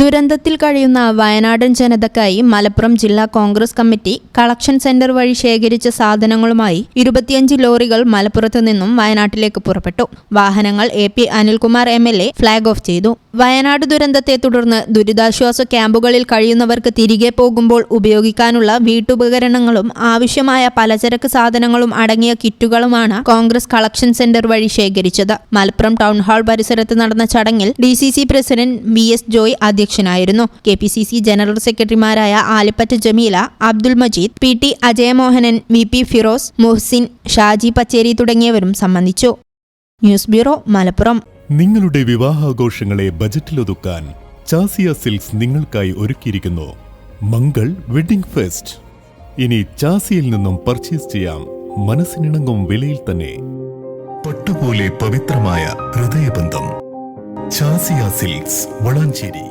ദുരന്തത്തിൽ കഴിയുന്ന വയനാടൻ ജനതക്കായി മലപ്പുറം ജില്ലാ കോൺഗ്രസ് കമ്മിറ്റി കളക്ഷൻ സെന്റർ വഴി ശേഖരിച്ച സാധനങ്ങളുമായി ഇരുപത്തിയഞ്ച് ലോറികൾ മലപ്പുറത്ത് നിന്നും വയനാട്ടിലേക്ക് പുറപ്പെട്ടു. വാഹനങ്ങൾ A P Anilkumar M L A flag off ചെയ്തു. വയനാട് ദുരന്തത്തെ തുടർന്ന് ദുരിതാശ്വാസ ക്യാമ്പുകളിൽ കഴിയുന്നവർക്ക് തിരികെ പോകുമ്പോൾ ഉപയോഗിക്കാനുള്ള വീട്ടുപകരണങ്ങളും ആവശ്യമായ പലചരക്ക് സാധനങ്ങളും അടങ്ങിയ കിറ്റുകളുമാണ് കോൺഗ്രസ് കളക്ഷൻ സെന്റർ വഴി ശേഖരിച്ചത്. മലപ്പുറം ടൗൺ ഹാൾ പരിസരത്ത് നടന്ന ചടങ്ങിൽ D president V S Joy അധ്യക്ഷനായിരുന്നു. K P C C general സെക്രട്ടറിമാരായ Alipatt Jameela Abdul Majeed P T Ajayamohanan V P Firoz Muhsin Shaji Pacheri തുടങ്ങിയവരും സംബന്ധിച്ചു. News bureau Malappuram. നിങ്ങളുടെ വിവാഹാഘോഷങ്ങളെ ബജറ്റിലൊതുക്കാൻ ചാസിയ സിൽക്സ് നിങ്ങൾക്കായി ഒരുക്കിയിരിക്കുന്നു. Mangal wedding fest. ഇനി ചാസിയിൽ നിന്നും പർച്ചേസ് ചെയ്യാം. മനസ്സിനിണങ്ങും വിലയിൽ തന്നെ. പട്ടുപോലെ പവിത്രമായ ഹൃദയബന്ധം. ചാസിയ സിൽക്സ് വളാഞ്ചേരി.